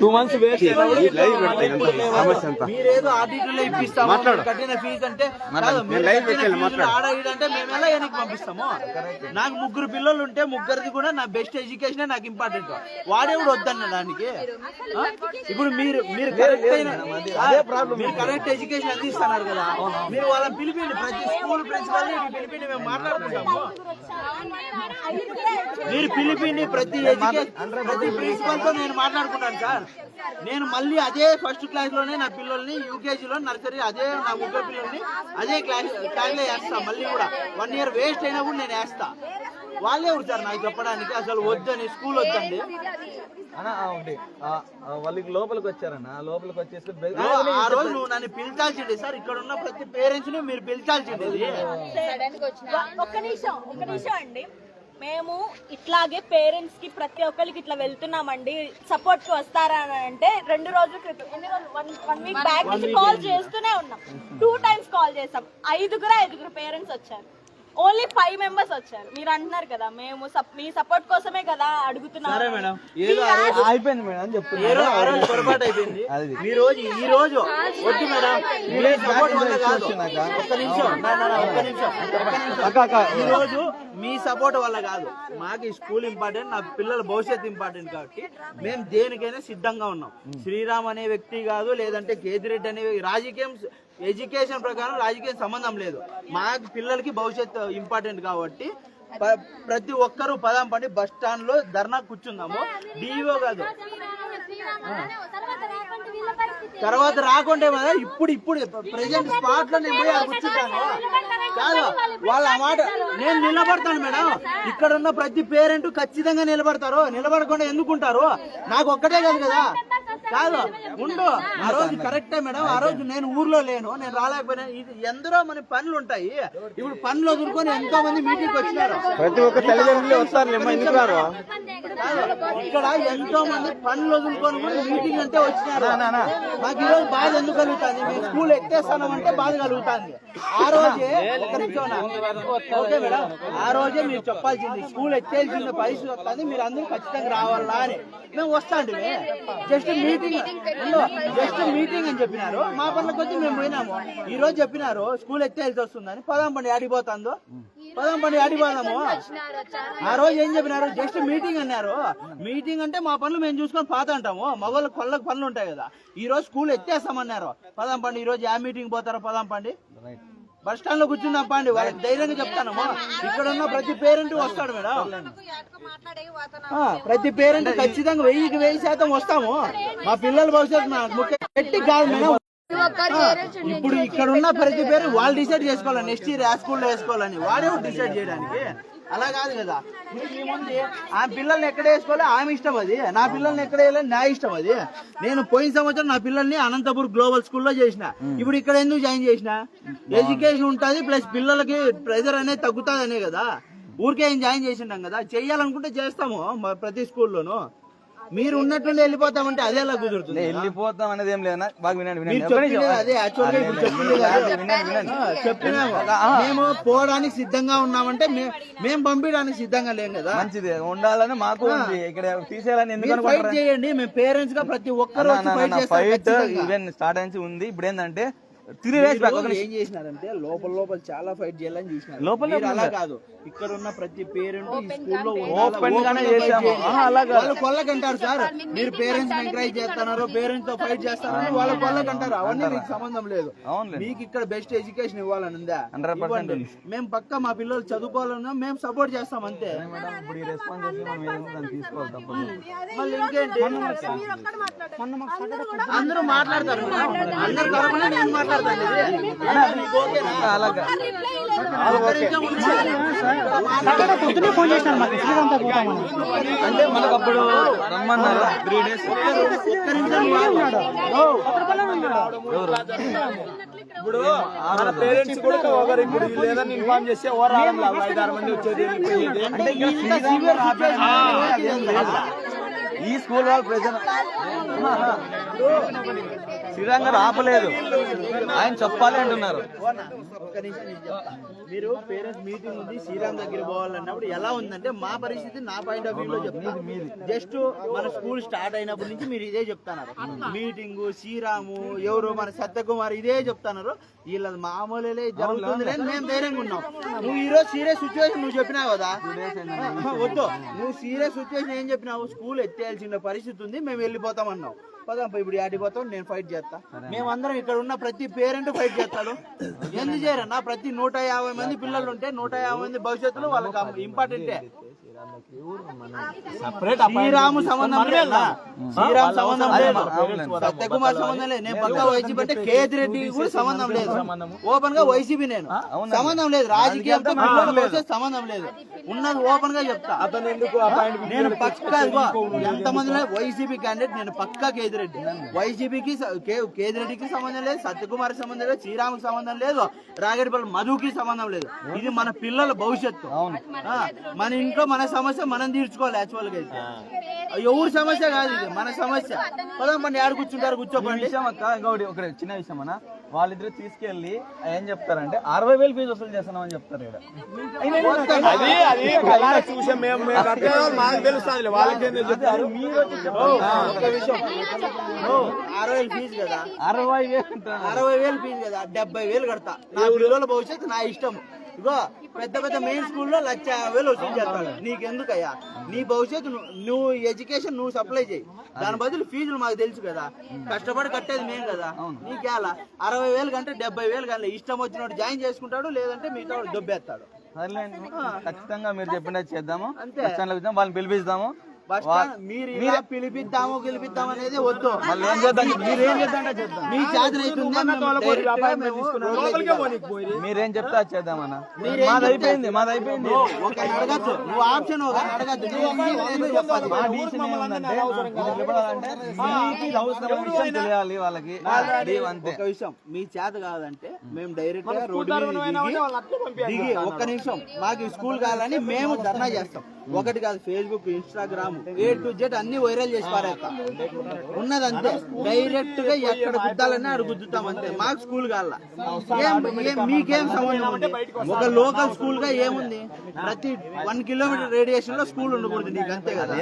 Two months మీరేదో ఇప్పిస్తాము. కట్టిన fee అంటే మేము ఎలా వెనక్కి పంపిస్తాము? నాకు ముగ్గురు పిల్లలు ఉంటే ముగ్గురిది కూడా నా బెస్ట్ ఎడ్యుకేషన్ నాకు ఇంపార్టెంట్ వాడే కూడా వద్దన్న దానికి? ఇప్పుడు మీరు మీరు కరెక్ట్ అయిన మీరు కరెక్ట్ ఎడ్యుకేషన్ అందిస్తున్నారు కదా. మీరు వాళ్ళని పిలిపిండి ప్రతి స్కూల్ ప్రిన్సిపల్ పిలిపిండి మేము మాట్లాడుకుంటాము. మీరు పిలిపిండి ప్రతి ఎడ్యుకేషన్ ప్రతి ప్రిన్సిపల్తో నేను మాట్లాడుకుంటాను సార్. నేను మళ్ళీ అదే ఫస్ట్ క్లాస్లోనే నా పిల్లల్ని యూకేజీ లో నర్సరీ అదే నా ముగ్గురు పిల్లల్ని అదే క్లాస్ క్లాస్లో వేస్తా మళ్ళీ కూడా. వన్ ఇయర్ వేస్ట్ అయినా కూడా నేను వేస్తా. వాళ్ళే ఉంటారు నాకు చెప్పడానికి. అసలు వద్దని స్కూల్ వద్దండి. అన్న వాళ్ళకి లోపలికి వచ్చారన్న లోపలికి వచ్చేసి ఆ రోజు నువ్వు నన్ను పిలిచాల్సింది సార్. ఇక్కడ ఉన్న ప్రతి పేరెంట్స్ని మీరు పిలిచాల్సింది ఒక్క నిమిషం ఒక్క నిమిషం అండి. మేము ఇట్లాగే పేరెంట్స్కి ప్రతి ఒక్కరికి ఇట్లా వెళ్తున్నామండి. సపోర్ట్కి వస్తారా అని అంటే రెండు రోజుల క్రితం ఎన్ని రోజులు? వన్ వన్ వీక్ బ్యాక్ నుంచి కాల్ చేస్తూనే ఉన్నాం. టూ టైమ్స్ కాల్ చేసాం ఐదుగురు ఐదుగురు పేరెంట్స్ వచ్చారు. ఓన్లీ ఫైవ్ మెంబర్స్ వచ్చారు. మీరు అంటున్నారు కదా మేము సప్- మీ సపోర్ట్ కోసమే కదా అడుగుతున్నాం. సరే మేడం. ఏదో ఆ రోజు అయిపోయింది మేడం అని ఏ చెప్తున్నారు. రోజు ఆ రోజు పొరపాటు అయిపోయింది. అది. ఈ రోజు ఈ రోజు వద్దు మేడం. మీ సపోర్ట్ వల్ల కాదు. ఒక్క నిమిషం. నా, నా, నా, ఒక్క నిమిషం. ఒక్క నిమిషం. అక్క అక్క. ఈ రోజు మీ సపోర్ట్ వల్ల కాదు. మాకు ఈ స్కూల్ ఇంపార్టెంట్ నా పిల్లల భవిష్యత్తు ఇంపార్టెంట్ కాబట్టి మేము దేనికైనా సిద్ధంగా ఉన్నాం. శ్రీరామ్ అనే వ్యక్తి కాదు లేదంటే కేతిరెడ్డి అనే వ్యక్తి- రాజకీయం ఎడ్యుకేషన్ ప్రకారం రాజకీయం సంబంధం లేదు. మాకు పిల్లలకి భవిష్యత్తు ఇంపార్టెంట్ కాబట్టి ప్రతి ఒక్కరూ పదాం పండి బస్ స్టాండ్లో ధర్నా కూర్చుందాము. డిఓ కాదు. తర్వాత రాకుంటే కదా ఇప్పుడు ఇప్పుడు ప్రెసెంట్ స్పాట్లో నేను పోయి కూర్చుంటాను. కాదు వాళ్ళ మాట నేను నిలబడతాను మేడం. ఇక్కడ ఉన్న ప్రతి పేరెంట్ ఖచ్చితంగా నిలబడతారు. నిలబడకుండా ఎందుకుంటారు? నాకు ఒక్కటే కాదు కదా. కాదు. ఉండు ఆ రోజు కరెక్టే మేడం. ఆ రోజు నేను ఊర్లో లేను నేను రాలేకపోయినా. ఇది ఎందరో మన పనులు ఉంటాయి ఇప్పుడు పనులు వదులుకొని ఎంతో మంది మీటింగ్ వచ్చినారు. ప్రతి ఒక్క తల్లిదండ్రులు వస్తారు ఎందుకు రారు? కాదు, ఇక్కడ ఎంతో మంది పనులు వదులుకొని కూడా మీటింగ్ అంటే వచ్చినారు. మాకు ఈ రోజు బాధ ఎందుకు కలుగుతుంది? మేము స్కూల్ ఎత్తేస్తాం అంటే బాధ కలుగుతుంది. ఆ రోజే ఒక నిమిషం నా. Okay madam. ఆ రోజే మీరు చెప్పాల్సింది స్కూల్ ఎత్తేల్సిన పరిస్థితి వస్తుంది. మీరు అందరూ ఖచ్చితంగా రావాలా అని. మేము వస్తాండి జస్ట్ మీటింగ్ జస్ట్ మీటింగ్ అని చెప్పినారు. మా పనులకు వచ్చి మేము పోయినాము. ఈ రోజు చెప్పినారు స్కూల్ ఎత్తేల్సి వస్తుందని. పదాం పండి ఆడిపోతుందో పదాం పండి ఆడిపోదాము ఆ రోజు ఏం చెప్పినారు? జస్ట్ మీటింగ్ అన్నారు. మీటింగ్ అంటే మా పనులు మేము చూసుకొని పాత అంటాము. మగవాళ్ళకి పళ్ళకి పనులు ఉంటాయి కదా. ఈ రోజు స్కూల్ ఎత్తేస్తామన్నారు. పదాం పండి ఈ రోజు ఏ మీటింగ్ పోతారో పదాం పండి బస్ స్టాండ్లో కూర్చుందాం పండి వాళ్ళకి ధైర్యంగా చెప్తాను. ఇక్కడ ఉన్న ప్రతి పేరెంట్ వస్తాడు మేడం. ప్రతి పేరెంట్ ఖచ్చితంగా వెయ్యికి వెయ్యి శాతం వస్తాము. మా పిల్లల భవిష్యత్తు పెట్టి కాదు మేడం. ఇప్పుడు ఇక్కడ ఉన్న ప్రతి పేరు వాళ్ళు డిసైడ్ చేసుకోవాలి నెక్స్ట్ ఇయర్ ఆ స్కూల్లో వేసుకోవాలని. వాడే డిసైడ్ చేయడానికి. అలా కాదు కదా. ఇప్పుడు ఈ ముందు ఆ పిల్లల్ని ఎక్కడ వేసుకోవాలి? ఆమె ఇష్టం అది. నా పిల్లల్ని ఎక్కడ వేయాలని నా ఇష్టం అది. నేను పోయిన సంవత్సరం నా పిల్లల్ని అనంతపూర్ గ్లోబల్ స్కూల్లో చేసిన. ఇప్పుడు ఇక్కడ ఎందుకు జాయిన్ చేసిన? ఎడ్యుకేషన్ ఉంటుంది ప్లస్ పిల్లలకి ప్రెజర్ అనేది తగ్గుతుంది అనే కదా. ఊరికే జాయిన్ చేసిండాం కదా. చెయ్యాలనుకుంటే చేస్తాము ప్రతి స్కూల్లోనూ. మీరు ఉన్నట్టుండి వెళ్ళిపోతామంటే అదే ఎలా కుదురుతుంది? వెళ్ళిపోతాం అనేది ఏం లేదా బాగా వినండి అదే యాక్చువల్గా ఇప్పుడు చెప్పింది చెప్పినాము. మేము పోవడానికి సిద్ధంగా ఉన్నామంటే మేము పంపించడానికి సిద్ధంగా లేం కదా. మంచిది ఉండాలని మాకు ఇక్కడ తీసేయాలని ఎందుకు మీరు ఫైట్ అనుకుంటారు చేయండి మేము పేరెంట్స్గా ప్రతి ఒక్కరు ఫైట్. ఈవెన్ స్టార్ట్ అయింది ఉంది. ఇప్పుడు ఏంటంటే త్రీ డేస్ బ్యాక్ మీరు ఏం చేసినారంటే లోపల లోపల చాలా ఫైట్ చేయాలని చూసినారు. లోపల అలా కాదు. ఇక్కడ ఉన్న ప్రతి పేరెంట్ ఈ స్కూల్లో Open గానే చేశాము. ఆహా, అలా కాదు. వాళ్ళు కొల్లకంటారు సార్. మీరు పేరెంట్స్ ఎంకరేజ్ చేస్తున్నారు పేరెంట్స్తో ఫైట్ చేస్తున్నారు వాళ్ళ కొల్లకంటారు అవన్నీ మీకు సంబంధం లేదు. అవునులే. మీకు ఇక్కడ బెస్ట్ ఎడ్యుకేషన్ ఇవ్వాలని ఉందా? 100% ఇవ్వండి. మేము పక్క మా పిల్లలు చదువుకోవాలన్నా మేము సపోర్ట్ చేస్తాం అంతే. అందరూ మాట్లాడతారు. అందరు పొద్దునే ఫోన్ చేసినారు మాకు మీకు పోతామని అంటే మనకు అప్పుడు రమ్మన్నారు. త్రీ డేస్ ఒక్క ఇప్పుడు మన పేరెంట్స్ కూడా ఒకరు ఇప్పుడు లేదని ఇన్ఫార్మ్ చేస్తే ఓవర్ రావడం ఐదు ఆరు మంది వచ్చేది అంటే ఈ స్కూల్ వాళ్ళు ప్రజలు శ్రీరామ్ గారు ఆపలేదు ఆయన చెప్పాలి అంటున్నారు. మీరు పేరెంట్స్ మీటింగ్ ఉంది శ్రీరామ్ దగ్గర పోవాలన్నప్పుడు ఎలా ఉందంటే మా పరిస్థితి నా పాయింట్ ఆఫ్ వ్యూ లో చెప్తాను జస్ట్ మన స్కూల్ స్టార్ట్ అయినప్పటి నుంచి మీరు ఇదే చెప్తున్నారు. మీటింగ్ శ్రీరాము ఎవరు మన సత్యకుమార్ ఇదే చెప్తున్నారు. వీళ్ళది మామూలులే జరుగుతుంది అని మేము ధైర్యంగా ఉన్నాం. నువ్వు ఈ రోజు సీరియస్ సిచ్యువేషన్ నువ్వు చెప్పినావు కదా? వద్దు. నువ్వు సీరియస్ సిచ్యువేషన్ ఏం చెప్పినావు? స్కూల్ ఎత్తేయాల్సిన పరిస్థితి ఉంది మేము వెళ్ళిపోతాం అన్నావు పదాం పో, ఇప్పుడు ఆడిపోతాం నేను ఫైట్ చేస్తా. మేమందరం ఇక్కడ ఉన్న ప్రతి పేరెంట్ ఫైట్ చేస్తాడు. ఎందుకు చేయరన్నా ప్రతి నూట యాభై మంది పిల్లలు ఉంటే నూట యాభై మంది భవిష్యత్తులో వాళ్ళకి ఇంపార్టెంటే శ్రీరాము సంబంధం లేదు శ్రీరామ్ సంబంధం లేదు. సత్యకుమార్ సంబంధం లేదు. నేను పక్క వైసీపీ అంటే కేతి రెడ్డి కూడా సంబంధం లేదు. ఓపెన్గా వైసీపీ నేను. సంబంధం లేదు. రాజకీయాలతో పిల్లల భవిష్యత్తు సంబంధం లేదు. ఉన్నది ఓపెన్గా చెప్తా. నేను పక్కా ఎంత మంది వైసీపీ క్యాండిడేట్ నేను పక్కా కేదిరెడ్డి వైసీపీకి కేదిరెడ్డికి సంబంధం లేదు. సత్యకుమార్ సంబంధం లేదు. శ్రీరాముకి సంబంధం లేదు. రాగడిపల్లి మధుకి సంబంధం లేదు. ఇది మన పిల్లల భవిష్యత్తు. మన ఇంట్లో మన సమస్య మనం తీర్చుకోవాలి యాక్చువల్గా అయితే. ఎవరి సమస్య కాదు ఇది మన సమస్య. పదం పండి ఆడు కూర్చుంటారు కూర్చోపండి విషయం అక్క ఇంకోటి ఒక చిన్న విషయం అన్న. వాళ్ళిద్దరు తీసుకెళ్ళి ఏం చెప్తారంటే అరవై వేలు ఫీజు వసూలు చేస్తున్నామని చెప్తారు ఇక్కడ. అది అది కళ్ళారా చూసాం మేము మేము కట్టే వాళ్ళు మాకు తెలుస్తుంది వాళ్ళకేం తెలుస్తుంది మీరు వచ్చి ఒక విషయం. ఓ, అరవై వేలు ఫీజు కదా. అరవై వేలు. అరవై వేలు ఫీజు కదా డెబ్బై వేలు కడతా. నా పిల్లల భవిష్యత్తు నా ఇష్టం. ఇగో పెద్ద పెద్ద మెయిన్ స్కూల్లో లక్ష యాభై వేలు వసూలు చేస్తాడు. నీకెందుకయ్యా? నీ భవిష్యత్తు నువ్వు- ఎడ్యుకేషన్ నువ్వు సప్లై చేయి. దాని బదులు ఫీజులు మాకు తెలుసు కదా. కష్టపడి కట్టేది మేము కదా. నీకేలా? అరవై వేలు కంటే డెబ్బై వేలు కానీ ఇష్టం వచ్చినట్టు జాయిన్ చేసుకుంటాడు లేదంటే మిగతా దొబ్బేస్తాడు. సర్లేండి ఖచ్చితంగా మీరు చెప్పినట్టు చేద్దాము. వాళ్ళని పిలిపిస్తాము. మీరు పిలిపిద్దాము గెలిపిద్దాము అనేది వద్దు. మళ్ళీ ఏం చేద్దాం? మీరు ఏం చేద్దాం? చెప్తాం మీ చేతన మీరేం చెప్తే చేద్దామన్నా. మీరేం మాది అయిపోయింది మాది అయిపోయింది. అడగచ్చు నువ్వు ఆప్షన్ అడగచ్చు తెలియాలి వాళ్ళకి. ఒక విషయం. మీ చేత కాదంటే మేము డైరెక్ట్గా రోడ్డు దిగి దిగి ఒక్క నిమిషం. మాకు స్కూల్ కావాలని మేము ధర్నా చేస్తాం. ఒకటి కాదు Facebook Instagram A to Z అన్ని వైరల్ చేసి పారేస్తాం. ఉన్నది అంతే డైరెక్ట్గా ఎక్కడ గుద్దాలని అక్కడ గుద్దుతాం అంతే. మాకు స్కూల్ ఏం- మీకేం సంబంధం ఉంది? ఒక లోకల్ స్కూల్గా ఏముంది? ప్రతి వన్ కిలోమీటర్ రేడియేషన్లో స్కూల్ ఉండకూడదు నీకు అంతే కదా?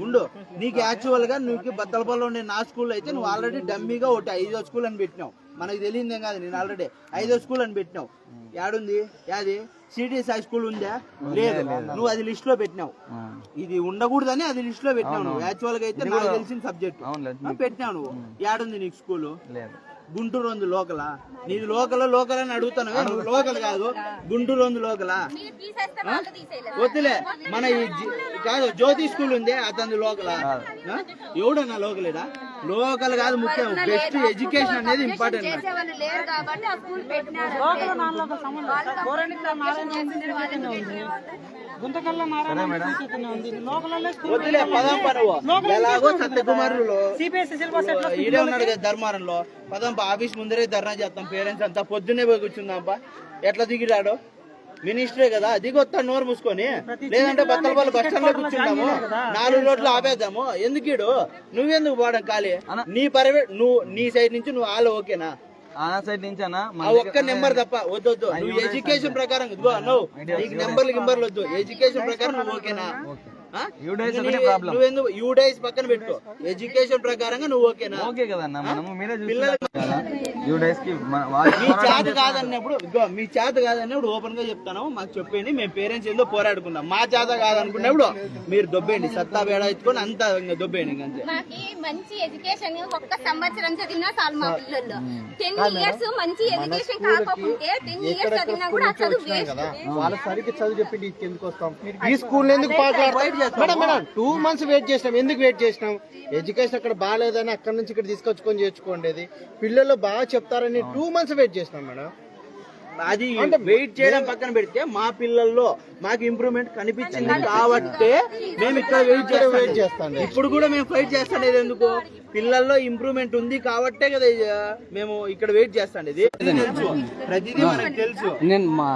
ఉండు. నీకు యాక్చువల్గా నీకు బత్తలపల్లి ఉండే నా స్కూల్ అయితే నువ్వు ఆల్రెడీ డమ్మీగా ఒకటి ఐదో స్కూల్ అని పెట్టినావు. మనకు తెలియదేం కాదు నేను ఆల్రెడీ ఐదో స్కూల్ అని పెట్టినావు. యాడుంది? యాది? సిటీ హై స్కూల్ ఉందా? లేదు. నువ్వు అది లిస్ట్లో పెట్టినావు. ఇది ఉండకూడదని అది లిస్ట్లో పెట్టినావు నువ్వు. యాక్చువల్గా అయితే నాకు తెలిసిన సబ్జెక్ట్ పెట్టినావు నువ్వు. యాడుంది నీకు స్కూలు గుంటూరు ఉంది లోకలా. నీది లోకల్ లోకల్ అని అడుగుతాను. నువ్వు లోకల్ కాదు గుంటూరు ఉంది లోకలా? వద్దులే. మన ఈ జి- కాదు జ్యోతి స్కూల్ ఉంది అతని లోకలా? ఎవడన్నా లోకలేడా? లోకల్ కాదు ముఖ్యం. బెస్ట్ ఎడ్యుకేషన్ అనేది ఇంపార్టెంట్ కాబట్టి ఈడే ఉన్నాడు కదా ధర్మారంలో. పదం పా, ఆఫీస్ ముందరే ధర్నా చేస్తాం పేరెంట్స్ అంతా పొద్దున్నే పోయి కూర్చుందాంపా ఎట్లా దిగిరాడు? మినిస్టరే కదా దిగొత్తాడు నోరు మూసుకొని. లేదంటే బత్తలపల్లి బస్ స్టాండ్లో కూర్చుంటాము నాలుగు రోడ్లు ఆపేద్దాము. ఎందుకు ఈడు? నువ్వెందుకు పోవడం ఖాళీ? నీ పరివే నువ్వు నీ సైడ్ నుంచి నువ్వు వాళ్ళు ఓకేనా? ఆ సైడ్ నుంచి అన్న ఒక్క నెంబర్ తప్ప వద్దు వద్దు. నువ్వు ఎడ్యుకేషన్ ప్రకారం ఇదిగో నువ్వు నీకు నెంబర్లు గింబర్లు వద్దు. ఎడ్యుకేషన్ ప్రకారం నువ్వు ఓకేనా? ఆ? యూడైస్ నీ- ఒకటే ప్రాబ్లం నువ్వెందుకు? యూడైస్ పక్కన పెట్టు. ఎడ్యుకేషన్ ప్రకారంగా నువ్వు ఓకేనా? ఓకే కదన్న మనము మీరే పిల్లలు- యూ డేస్కి మన- వాళ్ళు మీ చేత కాదన్నప్పుడు మీ చేత కాదన్నప్పుడు ఓపెన్గా చెప్తాను. మాకు చెప్పండి మేము పేరెంట్స్ ఏందో పోరాడుకుందాం. మా చేత కాదనుకున్నప్పుడు మీరు దొబ్బేయండి. సత్తా వేడ ఎత్తుకొని అంతా దొబ్బేయండి ఇంక అంతే. మాకి మంచి ఎడ్యుకేషన్ ఒక్క సంవత్సరం చదివినా చాలు మా పిల్లలు. టెన్ ఇయర్స్ మంచి ఎడ్యుకేషన్ కాకపోతే టెన్ ఇయర్స్ చదివినా కూడా ఆ చదువు వేస్ట్ వాళ్ళ సరిగ్గా చదువు ఎందుకు వస్తాం? ఈ స్కూల్ ఎందుకు పాటలాడతాం madam madam two months wait చేసినాం. ఎందుకు వెయిట్ చేసినాం? ఎడ్యుకేషన్ అక్కడ బాగాలేదని అక్కడ నుంచి ఇక్కడ తీసుకొచ్చుకొని చేర్చుకోండి పిల్లలు బాగా చెప్తారని టూ మంత్స్ వెయిట్ చేసినాం మేడం. అది వెయిట్ చేయడం పక్కన పెడితే మా పిల్లల్లో మాకు ఇంప్రూవ్మెంట్ కనిపించింది. కాబట్టే మేము ఇక్కడ వెయిట్ వెయిట్ చేస్తాం ఇప్పుడు కూడా మేము ఫైట్ చేస్తానేది ఎందుకు? పిల్లల్లో ఇంప్రూవ్మెంట్ ఉంది కాబట్టే కదా మేము ఇక్కడ వెయిట్ చేస్తాండేది. ఇది తెలుసు. ప్రతిదీ మనకు తెలుసు. నేను మా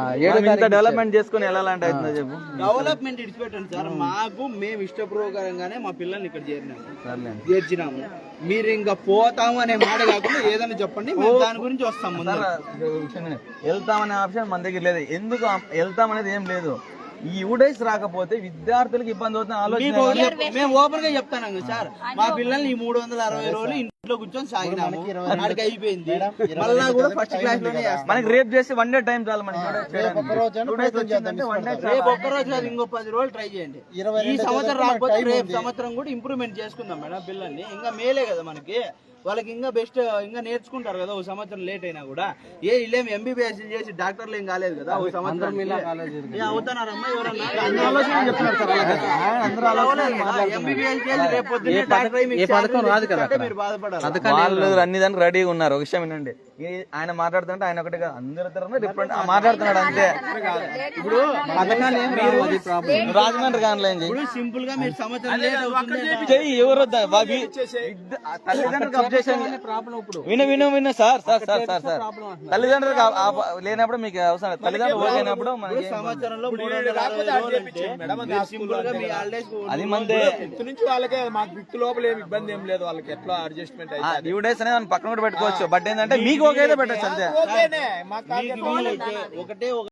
ఇంత డెవలప్మెంట్ చేసుకుని వెళ్ళాలంటే అవుతుందో చెప్పు. డెవలప్మెంట్ ఇడిచిపెట్టండి సార్. మాకు మేము ఇష్టపూర్వకంగానే మా పిల్లల్ని ఇక్కడ చేరినాము చేర్చినాము. మీరు ఇంకా పోతాము అనే మాట కాకుండా ఏదైనా చెప్పండి. మేము దాని గురించి వస్తాం ముందు. వెళ్తామనే ఆప్షన్ మన దగ్గర లేదు. ఎందుకు వెళ్తామనేది ఏం లేదు. ఈ యూడైస్ రాకపోతే విద్యార్థులకు ఇబ్బంది అవుతున్న ఆలోచన మేము ఓపెన్గా చెప్తాను సార్. మా పిల్లల్ని ఈ మూడు వందల అరవై రోజులు ఇంట్లో కూర్చొని సాగినాము. అయిపోయింది. మళ్ళా కూడా ఫస్ట్ క్లాస్లోనే మనకి రేపు చేసి వన్ డే టైం చాలు మనకి ఒక్క రోజు అయినా ప్రయత్నం చేద్దాం వన్ డే రేపు ఒక్క రోజు కాదు ఇంకో పది రోజులు ట్రై చేయండి. ఈ సంవత్సరం రాకపోతే రేపు. సంవత్సరం కూడా ఇంప్రూవ్మెంట్ చేసుకుందాం మేడం పిల్లల్ని ఇంకా మేలే కదా మనకి. వాళ్ళకి ఇంకా బెస్ట్ ఇంకా నేర్చుకుంటారు కదా. ఒక సంవత్సరం లేట్ అయినా కూడా. ఏ ఇల్లేం ఎంబీబీఎస్ చేసి డాక్టర్లు ఏం కాలేదు కదా. ఒక సంవత్సరం అవుతున్నారమ్మా ఎవరన్నా? ఎంబీబీఎస్ చేసి రేపు పొద్దున్నే డాక్టర్ మీరు బాధపడాలి వాళ్ళు అన్ని దానికి రెడీగా ఉన్నారు. ఒక విషయం ఏంటండి ఈ- ఆయన మాట్లాడుతుంటే ఆయన ఒకటి కాదు, అందరి తరఫున డిఫరెంట్ మాట్లాడుతున్నాడు అంతే. ఇప్పుడు. రాజమండ్రి కానిలే ఏం చెయ్యి. ఇప్పుడు సింపుల్గా మీరు చెయ్యి ఎవరు వద్ద- వా- వి- విద్య- ఆ తల్లిదండ్రులకు అబ్జెక్షన్ విను విను విను sir sir sir sir. Sir తల్లిదండ్రులకు లేనప్పుడు మీకు అవసరం లేదు. తల్లిదండ్రులు హాలిడేస్ అది మందే. నుంచి వాళ్ళకే మాకు లోపల ఏమి ఇబ్బంది ఏం లేదు వాళ్ళకి ఎట్లా అడ్జస్ట్మెంట్ డ్యూ డేస్ అనేది మనం పక్కన కూడా పెట్టుకోవచ్చు. బట్ ఏంటంటే మీకు ఓకే అయితే పెట్టచ్చు అంతే. ఒకటే ఒక